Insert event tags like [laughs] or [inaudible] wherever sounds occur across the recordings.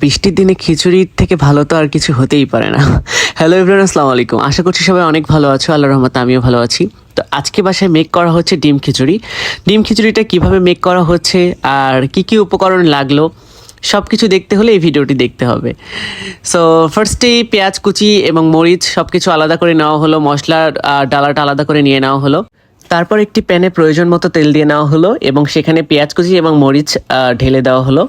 বৃষ্টির দিনে খিচুড়ির থেকে ভালো তো আর কিছু হতেই পারে না। হ্যালো এভরিওয়ান আসসালামু আলাইকুম। আশা করছি সবাই অনেক ভালো আছো আল্লাহ রহমত আমিও ভালো আছি। তো আজকে বাসায় মেক করা হচ্ছে ডিম খিচুড়ি। ডিম খিচুড়িটা কীভাবে মেক করা হচ্ছে আর কি কি উপকরণ লাগল সব কিছু দেখতে হলে এই ভিডিওটি দেখতে হবে। সো ফার্স্টেই পেঁয়াজ, কুচি এবং মরিচ সব কিছু আলাদা করে নেওয়া হলো মশলার ডালাটা আলাদা করে নিয়ে নেওয়া হলো। তারপর একটি প্যানে প্রয়োজন মতো তেল দিয়ে নেওয়া হলো এবং সেখানে পেঁয়াজ, কুচি এবং মরিচ ঢেলে দেওয়া হলো।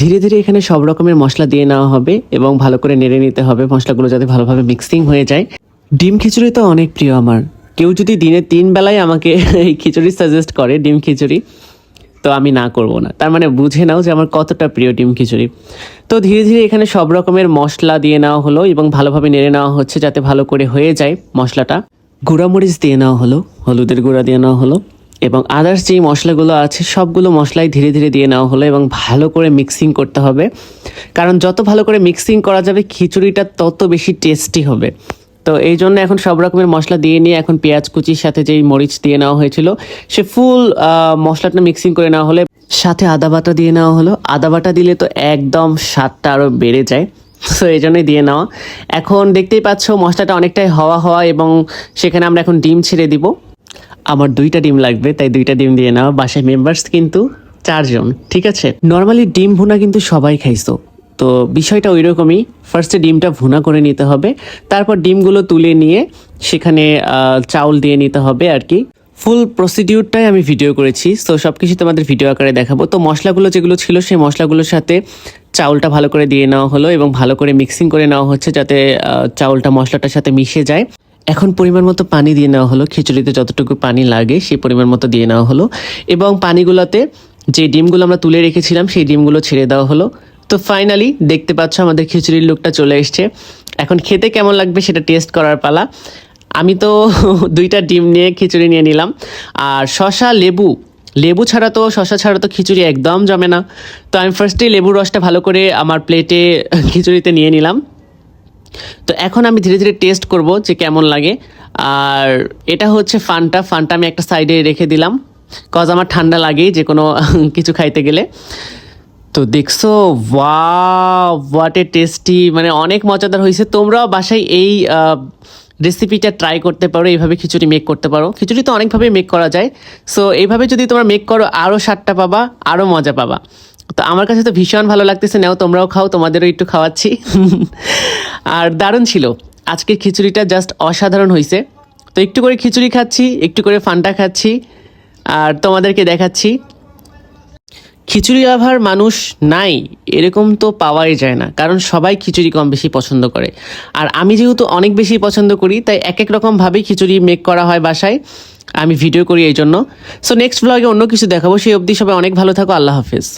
ধীরে ধীরে এখানে সব রকমের মশলা দিয়ে নেওয়া হবে এবং ভালো করে নেড়ে নিতে হবে মশলাগুলো যাতে ভালোভাবে মিক্সিং হয়ে যায়। ডিম খিচুড়ি তো অনেক প্রিয় আমার। কেউ যদি দিনে তিন বেলায় আমাকে [laughs] এই খিচুড়ি সাজেস্ট করে ডিম খিচুড়ি, তো আমি না করব না। তার মানে বুঝে নাও যে আমার কতটা প্রিয় ডিম খিচুড়ি। তো ধীরে ধীরে এখানে সব রকমের মশলা দিয়ে নেওয়া হলো এবং ভালোভাবে নেড়ে নেওয়া হচ্ছে যাতে ভালো করে হয়ে যায় মশলাটা। গুঁড়ামরিচ দিয়ে নেওয়া হলো, হলুদের গুঁড়া দিয়ে নেওয়া হলো। এবং আদার্স যেই মশলাগুলো আছে, সবগুলো মশলাই ধীরে ধীরে দিয়ে নেওয়া হলো এবং ভালো করে মিক্সিং করতে হবে। কারণ যত ভালো করে মিক্সিং করা যাবে, খিচুড়িটা তত বেশি টেস্টি হবে। তো এই জন্য এখন সব রকমের মশলা দিয়ে নিয়ে এখন পেঁয়াজ কুচির সাথে যেই মরিচ দিয়ে নেওয়া হয়েছিল, সে ফুল মশলাটা মিক্সিং করে নেওয়া হলে। সাথে আদা বাটা দিয়ে নেওয়া হলো। আদা বাটা দিলে তো একদম স্বাদটা আরও বেড়ে যায়। তো এই জন্যই দিয়ে নেওয়া। এখন দেখতেই পাচ্ছ মশলাটা অনেকটাই হওয়া হওয়া এবং সেখানে আমরা এখন ডিম ছেড়ে দিব। আমার দুইটা ডিম লাগবে, তাই দুইটা ডিম দিয়ে নেওয়া বাসায় মেম্বার্স কিন্তু চারজন, ঠিক আছে? নর্মালি ডিম ভুনা কিন্তু সবাই খাইছো। তো বিষয়টা ওই রকমই ফার্স্টে ডিমটা ভুনা করে নিতে হবে। তারপর ডিমগুলো তুলে নিয়ে সেখানে চাউল দিয়ে নিতে হবে আর কি। ফুল প্রসিডিউরটাই আমি ভিডিও করেছি। তো সব কিছু তোমাদের ভিডিও আকারে দেখাবো। তো মশলাগুলো যেগুলো ছিল, সেই মশলাগুলোর সাথে চাউলটা ভালো করে দিয়ে নেওয়া হলো এবং ভালো করে মিক্সিং করে নেওয়া হচ্ছে যাতে চাউলটা মশলাটার সাথে মিশে যায়। এখন পরিমাণ মতো পানি দিয়ে নেওয়া হলো। খিচুড়িতে যতটুকু পানি লাগে সেই পরিমাণ মতো দিয়ে নেওয়া হলো। এবং পানিগুলোতে যে ডিমগুলো আমরা তুলে রেখেছিলাম, সেই ডিমগুলো ছেড়ে দেওয়া হলো। তো ফাইনালি দেখতে পাচ্ছ আমাদের খিচুড়ির লুকটা চলে এসছে। এখন খেতে কেমন লাগবে সেটা টেস্ট করার পালা। আমি তো [laughs] দুইটা ডিম নিয়ে খিচুড়ি নিয়ে নিলাম। আর শশা লেবু। লেবু ছাড়া তো শশা ছাড়া তো খিচুড়ি একদম জমে না। তো আমি ফার্স্টেই লেবুর রসটা ভালো করে আমার প্লেটে [laughs] খিচুড়িতে নিয়ে নিলাম। তো এখন আমি ধীরে ধীরে টেস্ট করব যে কেমন লাগে। আর এটা হচ্ছে ফানটা ফানটা আমি একটা সাইডে রেখে দিলাম। কজ আমার ঠান্ডা লাগেই যে কোনো [laughs] কিছু খাইতে গেলে। তো দেখছ ওয়া হোয়াট এ টেস্টি মানে অনেক মজাদার হয়েছে তোমরাও বাসায় এই রেসিপিটা ট্রাই করতে পারো, এইভাবে খিচুড়ি মেক করতে পারো। খিচুড়ি তো অনেকভাবে মেক করা যায়। সো এইভাবে যদি তোমরা মেক করো আরও স্বাদটা পাবা আরও মজা পাবা। তো আমার কাছে তো ভীষণ ভালো লাগতেছে, নাও তোমরাও খাও, তোমাদেরও একটু খাওয়াচ্ছি। আর দারুণ ছিল। আজকের খিচুড়িটা জাস্ট অসাধারণ হয়েছে তো একটু করে খিচুড়ি খাচ্ছি, একটু করে ফান্টা খাচ্ছি, আর তোমাদেরকে দেখাচ্ছি। খিচুড়ি লাভার মানুষ নাই, এরকম তো পাওয়াই যায় না, কারণ সবাই খিচুড়ি কম বেশি পছন্দ করে। আর আমি যেহেতু অনেক বেশি পছন্দ করি, তাই এক এক রকমভাবেই খিচুড়ি মেক করা হয় বাসায়। আমি ভিডিও করি এই জন্য সো নেক্সট ব্লগে অন্য কিছু দেখাবো, সেই অবধি সবাই অনেক ভালো থাকো, আল্লাহ হাফিজ।